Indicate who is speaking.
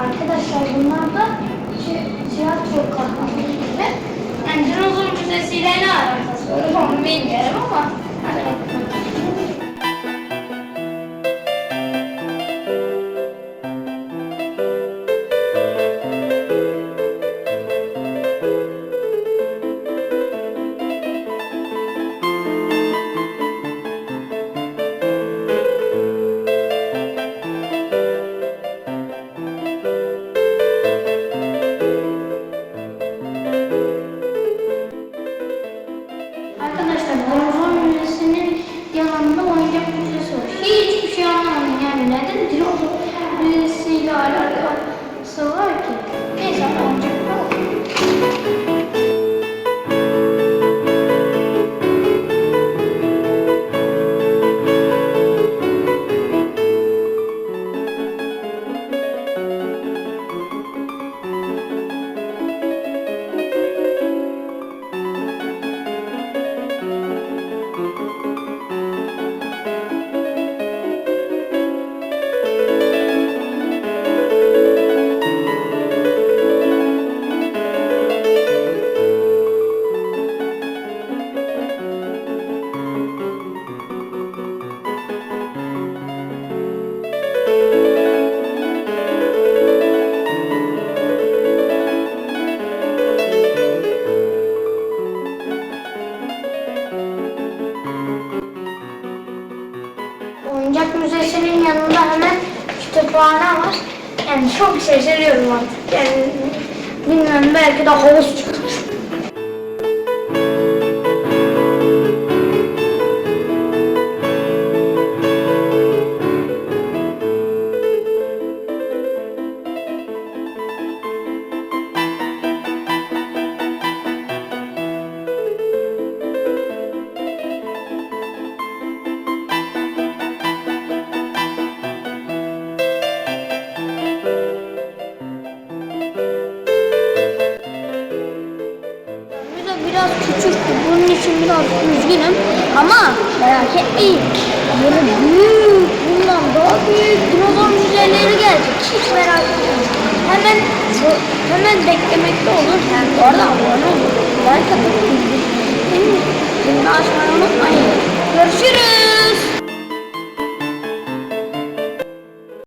Speaker 1: Arkadaşlar bunlar da ti- tiyatro kahramanları. Yani dinozor müzesiyle ne alakası var onu bilmiyorum ama hadi bakalım. Arkadaşlar dinozor Oyuncak müzesinin yanında hemen kütüphane var. Yani çok şaşırıyorum artık. Yani bilmiyorum belki de havuz çıkar. Biraz küçüktü. Bunun için biraz üzgünüm. Ama merak etmeyin. Böyle büyük, bundan daha büyük dinozor müzeleri gelecek. Hiç merak etmeyin. Hemen hemen beklemekte olun. Yani bu arada abone olun. Like atıp bildirimleri açmayı unutmayın. Görüşürüz.